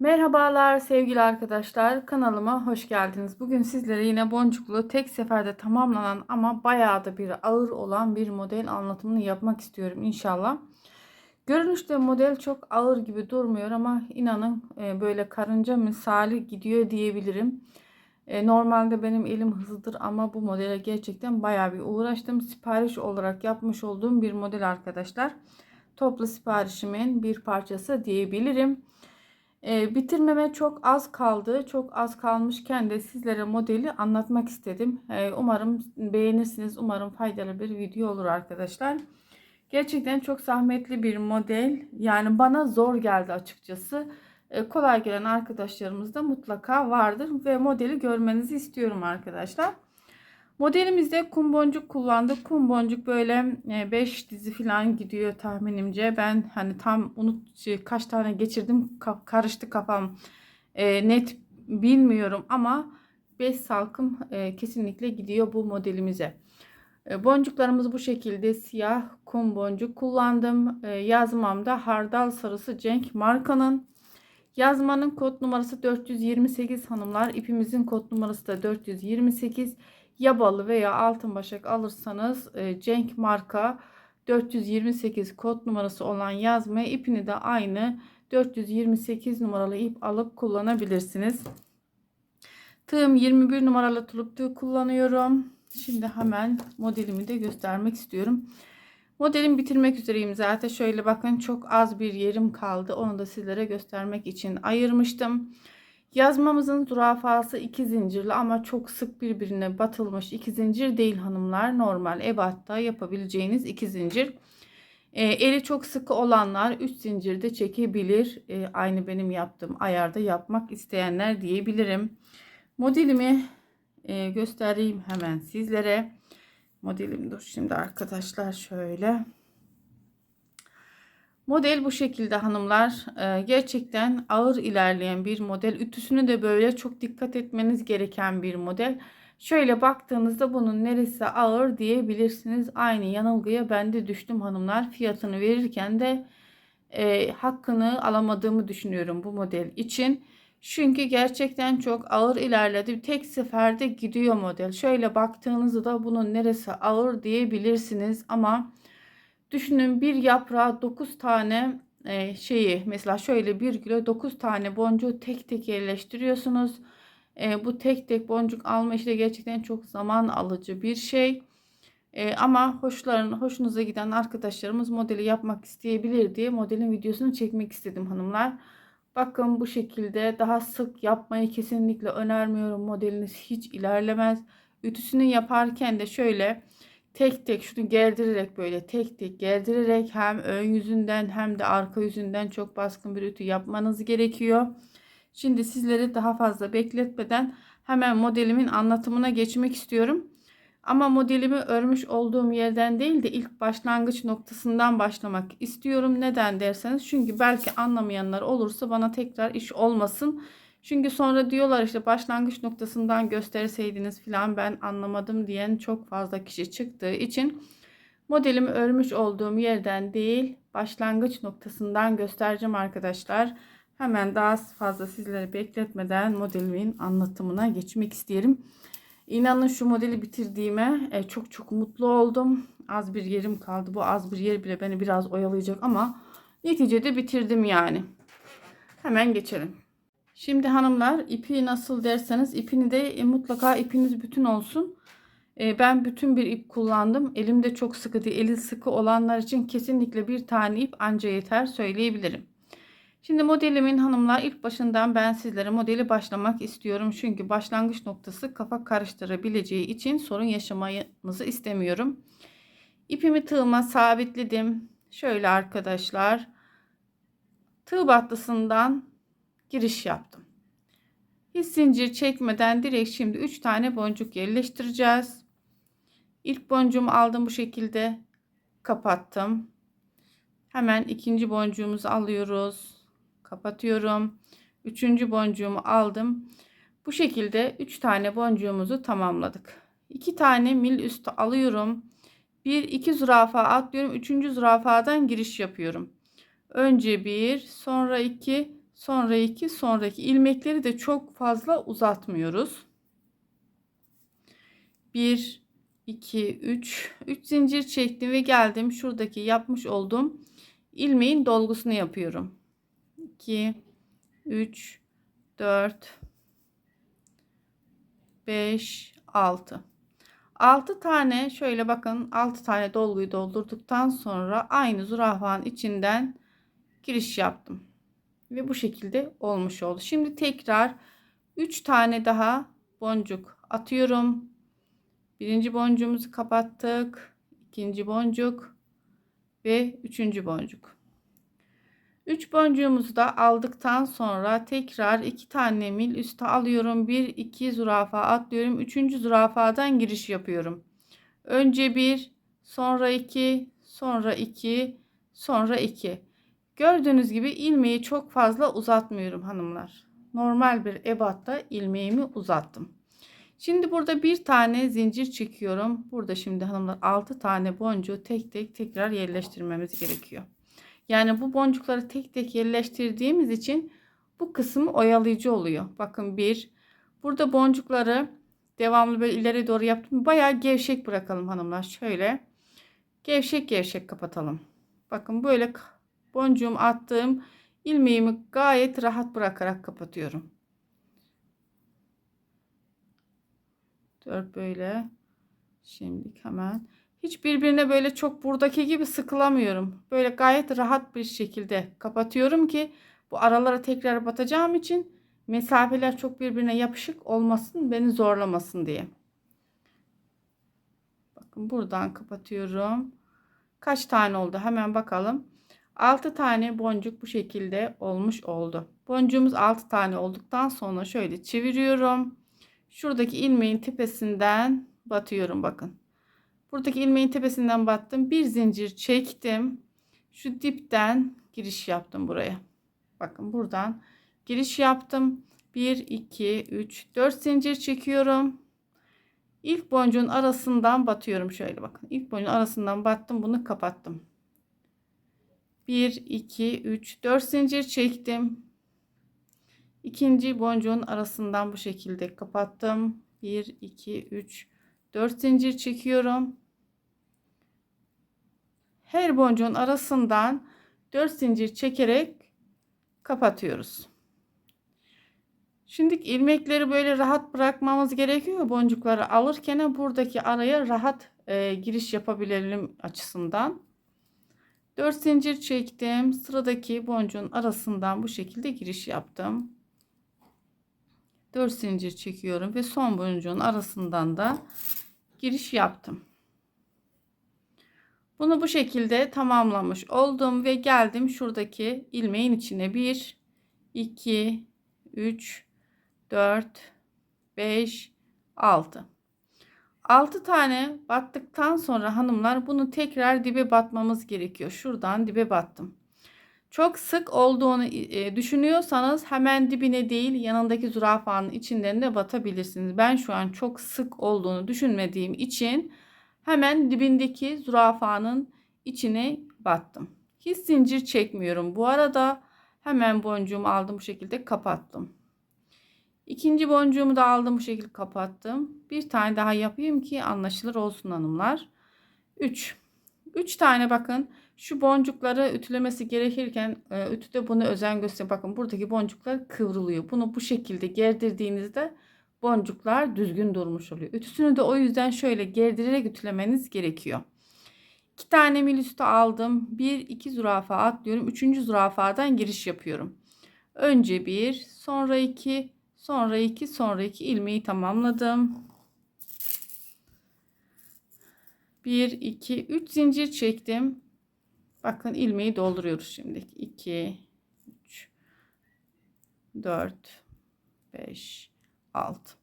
Merhabalar sevgili arkadaşlar kanalıma hoş geldiniz. Bugün sizlere yine boncuklu tek seferde tamamlanan ama bayağı da bir ağır olan bir model anlatımını yapmak istiyorum inşallah. Görünüşte model çok ağır gibi durmuyor ama inanın e, böyle karınca misali gidiyor diyebilirim. E, normalde benim elim hızlıdır ama bu modele gerçekten bayağı bir uğraştım. Sipariş olarak yapmış olduğum bir model arkadaşlar. Toplu siparişimin bir parçası diyebilirim. E, bitirmeme çok az kaldı. Çok az kalmışken de sizlere modeli anlatmak istedim. E, umarım beğenirsiniz. Umarım faydalı bir video olur arkadaşlar. Gerçekten çok zahmetli bir model. Yani bana zor geldi açıkçası. E, kolay gelen arkadaşlarımız da mutlaka vardır. Ve modeli görmenizi istiyorum arkadaşlar. Modelimizde kum boncuk kullandık. Kum boncuk böyle 5 e, dizi falan gidiyor tahminimce. Ben hani tam unut şey, kaç tane geçirdim karıştı kafam. E, net bilmiyorum ama 5 salkım e, kesinlikle gidiyor bu modelimize. E, boncuklarımız bu şekilde siyah kum boncuk kullandım. E, yazmamda hardal sarısı Cenk markanın. Yazmanın kod numarası 428 hanımlar. İpimizin kod numarası da 428 yabalı veya altın başak alırsanız e, Cenk marka 428 kod numarası olan yazma ipini de aynı 428 numaralı ip alıp kullanabilirsiniz. Tığım 21 numaralı tulup tığ kullanıyorum. Şimdi hemen modelimi de göstermek istiyorum. Modelimi bitirmek üzereyim zaten. Şöyle bakın çok az bir yerim kaldı. Onu da sizlere göstermek için ayırmıştım. Yazmamızın zürafası iki zincirli ama çok sık birbirine batılmış iki zincir değil hanımlar. Normal ebatta yapabileceğiniz iki zincir. E, eli çok sıkı olanlar 3 zincirde çekebilir. E, aynı benim yaptığım ayarda yapmak isteyenler diyebilirim. Modelimi e, göstereyim hemen sizlere. Modelim dur şimdi arkadaşlar şöyle. Model bu şekilde hanımlar. Ee, gerçekten ağır ilerleyen bir model. Ütüsünü de böyle çok dikkat etmeniz gereken bir model. Şöyle baktığınızda bunun neresi ağır diyebilirsiniz. Aynı yanılgıya ben de düştüm hanımlar. Fiyatını verirken de e, hakkını alamadığımı düşünüyorum bu model için. Çünkü gerçekten çok ağır ilerledi. Tek seferde gidiyor model. Şöyle baktığınızda bunun neresi ağır diyebilirsiniz ama Düşünün bir yaprağa 9 tane e, şeyi mesela şöyle bir kilo 9 tane boncuğu tek tek yerleştiriyorsunuz. E, bu tek tek boncuk alma işi gerçekten çok zaman alıcı bir şey. E, ama hoşların, hoşunuza giden arkadaşlarımız modeli yapmak isteyebilir diye modelin videosunu çekmek istedim hanımlar. Bakın bu şekilde daha sık yapmayı kesinlikle önermiyorum. Modeliniz hiç ilerlemez. Ütüsünü yaparken de şöyle tek tek şunu gerdirerek böyle tek tek gerdirerek hem ön yüzünden hem de arka yüzünden çok baskın bir ütü yapmanız gerekiyor. Şimdi sizleri daha fazla bekletmeden hemen modelimin anlatımına geçmek istiyorum. Ama modelimi örmüş olduğum yerden değil de ilk başlangıç noktasından başlamak istiyorum. Neden derseniz çünkü belki anlamayanlar olursa bana tekrar iş olmasın. Çünkü sonra diyorlar işte başlangıç noktasından gösterseydiniz filan ben anlamadım diyen çok fazla kişi çıktığı için modelimi örmüş olduğum yerden değil başlangıç noktasından göstereceğim arkadaşlar. Hemen daha fazla sizleri bekletmeden modelimin anlatımına geçmek isterim. İnanın şu modeli bitirdiğime e, çok çok mutlu oldum. Az bir yerim kaldı. Bu az bir yer bile beni biraz oyalayacak ama neticede bitirdim yani. Hemen geçelim. Şimdi hanımlar ipi nasıl derseniz ipini de e, mutlaka ipiniz bütün olsun. E, ben bütün bir ip kullandım. Elimde çok sıkı değil. Eli sıkı olanlar için kesinlikle bir tane ip anca yeter söyleyebilirim. Şimdi modelimin hanımlar ilk başından ben sizlere modeli başlamak istiyorum. Çünkü başlangıç noktası kafa karıştırabileceği için sorun yaşamanızı istemiyorum. İpimi tığıma sabitledim. Şöyle arkadaşlar. Tığ battısından giriş yaptım. Hiç zincir çekmeden direkt şimdi 3 tane boncuk yerleştireceğiz. İlk boncuğumu aldım bu şekilde kapattım. Hemen ikinci boncuğumuzu alıyoruz. Kapatıyorum. Üçüncü boncuğumu aldım. Bu şekilde 3 tane boncuğumuzu tamamladık. 2 tane mil üstü alıyorum. 1 2 zürafa atlıyorum. 3. zürafadan giriş yapıyorum. Önce 1, sonra 2, sonra 2, sonraki ilmekleri de çok fazla uzatmıyoruz. 1 2 3 3 zincir çektim ve geldim şuradaki yapmış olduğum ilmeğin dolgusunu yapıyorum. 2 3 4 5 6 6 tane şöyle bakın 6 tane dolguyu doldurduktan sonra aynı zürafanın içinden giriş yaptım. Ve bu şekilde olmuş oldu. Şimdi tekrar 3 tane daha boncuk atıyorum. Birinci boncuğumuzu kapattık. ikinci boncuk ve üçüncü boncuk. 3 boncuğumuzu da aldıktan sonra tekrar 2 tane mil üste alıyorum. 1 2 zürafa atlıyorum. 3. zürafadan giriş yapıyorum. Önce 1, sonra 2, sonra 2, sonra 2. Gördüğünüz gibi ilmeği çok fazla uzatmıyorum hanımlar. Normal bir ebatta ilmeğimi uzattım. Şimdi burada bir tane zincir çekiyorum. Burada şimdi hanımlar 6 tane boncuğu tek tek tekrar yerleştirmemiz gerekiyor. Yani bu boncukları tek tek yerleştirdiğimiz için bu kısım oyalayıcı oluyor. Bakın bir. Burada boncukları devamlı böyle ileri doğru yaptım. Bayağı gevşek bırakalım hanımlar. Şöyle gevşek gevşek kapatalım. Bakın böyle boncuğum attığım ilmeğimi gayet rahat bırakarak kapatıyorum. 4 böyle. Şimdi hemen hiç birbirine böyle çok buradaki gibi sıkılamıyorum. Böyle gayet rahat bir şekilde kapatıyorum ki bu aralara tekrar batacağım için mesafeler çok birbirine yapışık olmasın, beni zorlamasın diye. Bakın buradan kapatıyorum. Kaç tane oldu? Hemen bakalım. 6 tane boncuk bu şekilde olmuş oldu. Boncuğumuz 6 tane olduktan sonra şöyle çeviriyorum. Şuradaki ilmeğin tepesinden batıyorum bakın. Buradaki ilmeğin tepesinden battım. Bir zincir çektim. Şu dipten giriş yaptım buraya. Bakın buradan giriş yaptım. 1, 2, 3, 4 zincir çekiyorum. İlk boncuğun arasından batıyorum şöyle bakın. İlk boncuğun arasından battım. Bunu kapattım. 1, 2, 3, 4 zincir çektim. İkinci boncuğun arasından bu şekilde kapattım. 1, 2, 3, 4 zincir çekiyorum. Her boncuğun arasından 4 zincir çekerek kapatıyoruz. Şimdi ilmekleri böyle rahat bırakmamız gerekiyor boncukları alırken buradaki araya rahat e, giriş yapabilelim açısından. 4 zincir çektim. Sıradaki boncuğun arasından bu şekilde giriş yaptım. 4 zincir çekiyorum ve son boncuğun arasından da giriş yaptım. Bunu bu şekilde tamamlamış oldum ve geldim şuradaki ilmeğin içine 1 2 3 4 5 6 6 tane battıktan sonra hanımlar bunu tekrar dibe batmamız gerekiyor. Şuradan dibe battım. Çok sık olduğunu e, düşünüyorsanız hemen dibine değil yanındaki zürafanın içinden de batabilirsiniz. Ben şu an çok sık olduğunu düşünmediğim için hemen dibindeki zürafanın içine battım. Hiç zincir çekmiyorum. Bu arada hemen boncuğumu aldım bu şekilde kapattım. İkinci boncuğumu da aldım bu şekilde kapattım. Bir tane daha yapayım ki anlaşılır olsun hanımlar. 3. 3 tane bakın şu boncukları ütülemesi gerekirken e, ütüde bunu özen gösterin. Bakın buradaki boncuklar kıvrılıyor. Bunu bu şekilde gerdirdiğinizde boncuklar düzgün durmuş oluyor. Ütüsünü de o yüzden şöyle gerdirerek ütülemeniz gerekiyor. 2 tane mil üstü aldım. 1 2 zürafa atlıyorum. 3. zürafadan giriş yapıyorum. Önce 1, sonra 2, sonra 2, sonra 2 ilmeği tamamladım. 1 2 3 zincir çektim. Bakın ilmeği dolduruyoruz şimdi. 2 3 4 5 6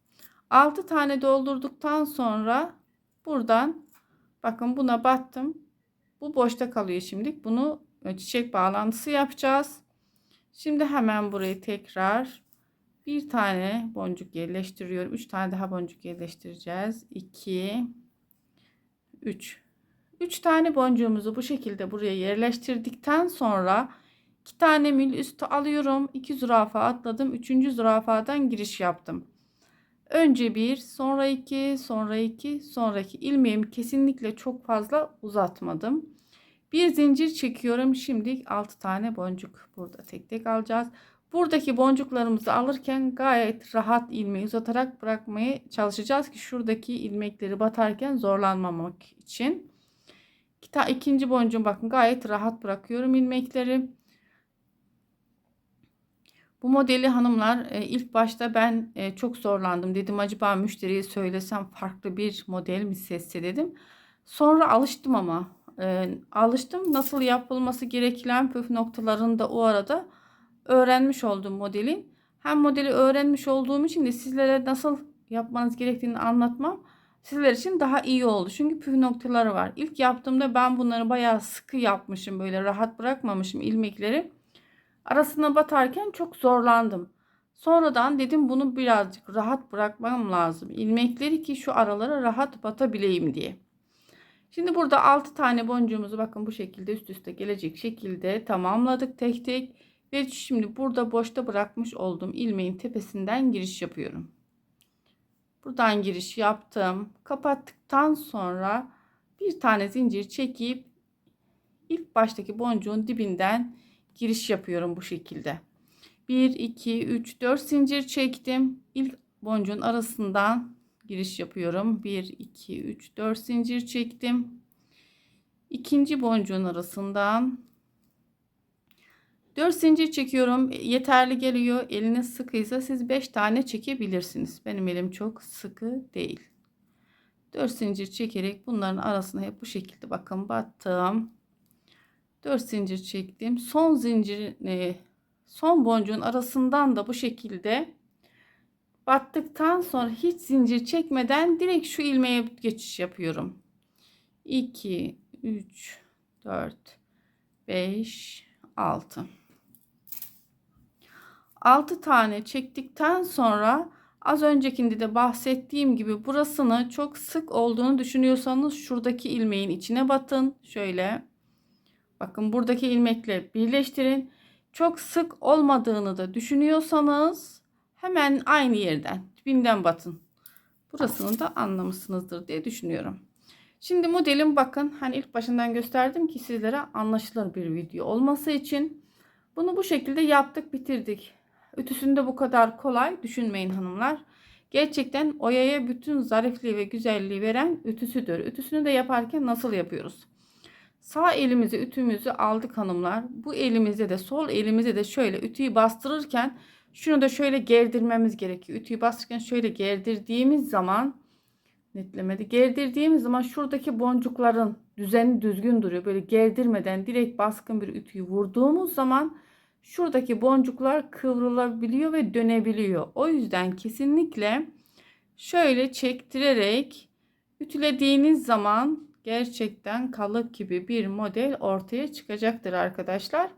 6 tane doldurduktan sonra buradan bakın buna battım. Bu boşta kalıyor şimdi. Bunu çiçek bağlantısı yapacağız. Şimdi hemen burayı tekrar bir tane boncuk yerleştiriyorum. 3 tane daha boncuk yerleştireceğiz. 2 3 3 tane boncuğumuzu bu şekilde buraya yerleştirdikten sonra İki tane mil üstü alıyorum. iki zürafa atladım. Üçüncü zürafadan giriş yaptım. Önce bir, sonra iki, sonra iki, sonra iki. ilmeğimi kesinlikle çok fazla uzatmadım. Bir zincir çekiyorum. Şimdi 6 tane boncuk burada tek tek alacağız. Buradaki boncuklarımızı alırken gayet rahat ilmeği uzatarak bırakmaya çalışacağız ki şuradaki ilmekleri batarken zorlanmamak için. İkinci boncuğum bakın gayet rahat bırakıyorum ilmekleri. Bu modeli hanımlar e, ilk başta ben e, çok zorlandım. Dedim acaba müşteriye söylesem farklı bir model mi seçse dedim. Sonra alıştım ama e, alıştım. Nasıl yapılması gereken püf noktalarını da o arada öğrenmiş oldum modeli. Hem modeli öğrenmiş olduğum için de sizlere nasıl yapmanız gerektiğini anlatmam sizler için daha iyi oldu. Çünkü püf noktaları var. İlk yaptığımda ben bunları bayağı sıkı yapmışım. Böyle rahat bırakmamışım ilmekleri. Arasına batarken çok zorlandım. Sonradan dedim bunu birazcık rahat bırakmam lazım. İlmekleri ki şu aralara rahat batabileyim diye. Şimdi burada 6 tane boncuğumuzu bakın bu şekilde üst üste gelecek şekilde tamamladık tek tek. Ve şimdi burada boşta bırakmış olduğum ilmeğin tepesinden giriş yapıyorum. Buradan giriş yaptım. Kapattıktan sonra bir tane zincir çekip ilk baştaki boncuğun dibinden giriş yapıyorum bu şekilde. 1 2 3 4 zincir çektim. İlk boncuğun arasından giriş yapıyorum. 1 2 3 4 zincir çektim. İkinci boncuğun arasından 4 zincir çekiyorum. Yeterli geliyor. Eliniz sıkıysa siz 5 tane çekebilirsiniz. Benim elim çok sıkı değil. 4 zincir çekerek bunların arasına hep bu şekilde bakın battım. 4 zincir çektim. Son zincir e, son boncuğun arasından da bu şekilde battıktan sonra hiç zincir çekmeden direkt şu ilmeğe geçiş yapıyorum. 2 3 4 5 6 6 tane çektikten sonra az öncekinde de bahsettiğim gibi burasını çok sık olduğunu düşünüyorsanız şuradaki ilmeğin içine batın. Şöyle bakın buradaki ilmekle birleştirin. Çok sık olmadığını da düşünüyorsanız hemen aynı yerden dibinden batın. Burasını da anlamışsınızdır diye düşünüyorum. Şimdi modelim bakın hani ilk başından gösterdim ki sizlere anlaşılır bir video olması için. Bunu bu şekilde yaptık bitirdik. Ütüsünde bu kadar kolay düşünmeyin hanımlar. Gerçekten oyaya bütün zarifliği ve güzelliği veren ütüsüdür. Ütüsünü de yaparken nasıl yapıyoruz? Sağ elimize ütümüzü aldık hanımlar. Bu elimizde de sol elimizde de şöyle ütüyü bastırırken şunu da şöyle gerdirmemiz gerekiyor. Ütüyü bastırırken şöyle gerdirdiğimiz zaman netlemedi. Gerdirdiğimiz zaman şuradaki boncukların düzeni düzgün duruyor. Böyle gerdirmeden direkt baskın bir ütüyü vurduğumuz zaman şuradaki boncuklar kıvrılabiliyor ve dönebiliyor. O yüzden kesinlikle şöyle çektirerek ütülediğiniz zaman gerçekten kalıp gibi bir model ortaya çıkacaktır arkadaşlar.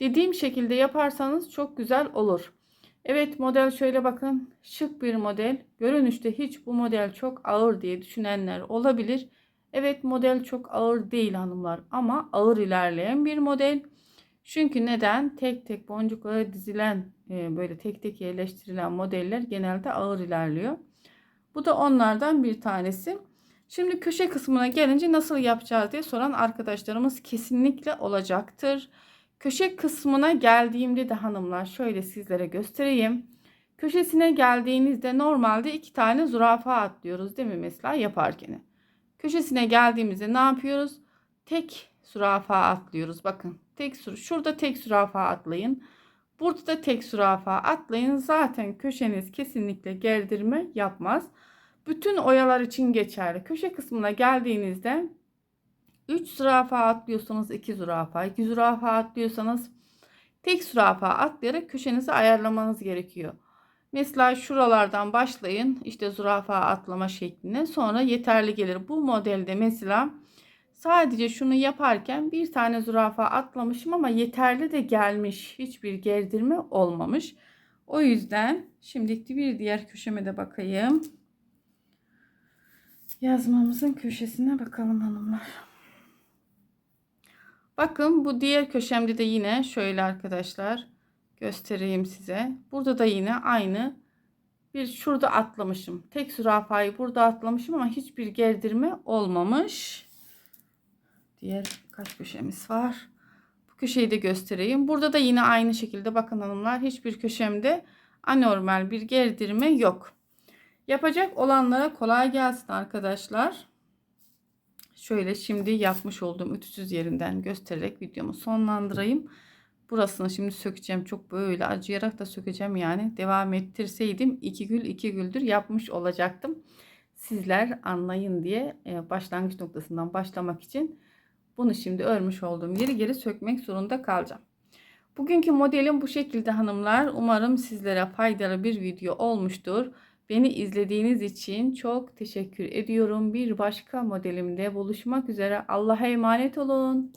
Dediğim şekilde yaparsanız çok güzel olur. Evet model şöyle bakın şık bir model. Görünüşte hiç bu model çok ağır diye düşünenler olabilir. Evet model çok ağır değil hanımlar ama ağır ilerleyen bir model. Çünkü neden? Tek tek boncuklara dizilen e, böyle tek tek yerleştirilen modeller genelde ağır ilerliyor. Bu da onlardan bir tanesi. Şimdi köşe kısmına gelince nasıl yapacağız diye soran arkadaşlarımız kesinlikle olacaktır. Köşe kısmına geldiğimde de hanımlar şöyle sizlere göstereyim. Köşesine geldiğinizde normalde iki tane zürafa atlıyoruz değil mi mesela yaparken. Köşesine geldiğimizde ne yapıyoruz? Tek zürafa atlıyoruz. Bakın tek sur şurada tek zürafa atlayın. Burada da tek zürafa atlayın. Zaten köşeniz kesinlikle gerdirme yapmaz. Bütün oyalar için geçerli. Köşe kısmına geldiğinizde 3 zürafa atlıyorsanız 2 zürafa, 2 zürafa atlıyorsanız tek zürafa atlayarak köşenizi ayarlamanız gerekiyor. Mesela şuralardan başlayın işte zürafa atlama şekline sonra yeterli gelir. Bu modelde mesela sadece şunu yaparken bir tane zürafa atlamışım ama yeterli de gelmiş. Hiçbir gerdirme olmamış. O yüzden şimdi bir diğer köşeme de bakayım. Yazmamızın köşesine bakalım hanımlar. Bakın bu diğer köşemde de yine şöyle arkadaşlar göstereyim size. Burada da yine aynı bir şurada atlamışım. Tek zürafayı burada atlamışım ama hiçbir gerdirme olmamış. Diğer kaç köşemiz var? Bu köşeyi de göstereyim. Burada da yine aynı şekilde bakın hanımlar hiçbir köşemde anormal bir gerdirme yok. Yapacak olanlara kolay gelsin arkadaşlar. Şöyle şimdi yapmış olduğum ütüsüz yerinden göstererek videomu sonlandırayım. Burasını şimdi sökeceğim. Çok böyle acıyarak da sökeceğim yani. Devam ettirseydim iki gül iki güldür yapmış olacaktım. Sizler anlayın diye e, başlangıç noktasından başlamak için bunu şimdi örmüş olduğum yeri geri sökmek zorunda kalacağım. Bugünkü modelim bu şekilde hanımlar. Umarım sizlere faydalı bir video olmuştur. Beni izlediğiniz için çok teşekkür ediyorum. Bir başka modelimde buluşmak üzere. Allah'a emanet olun.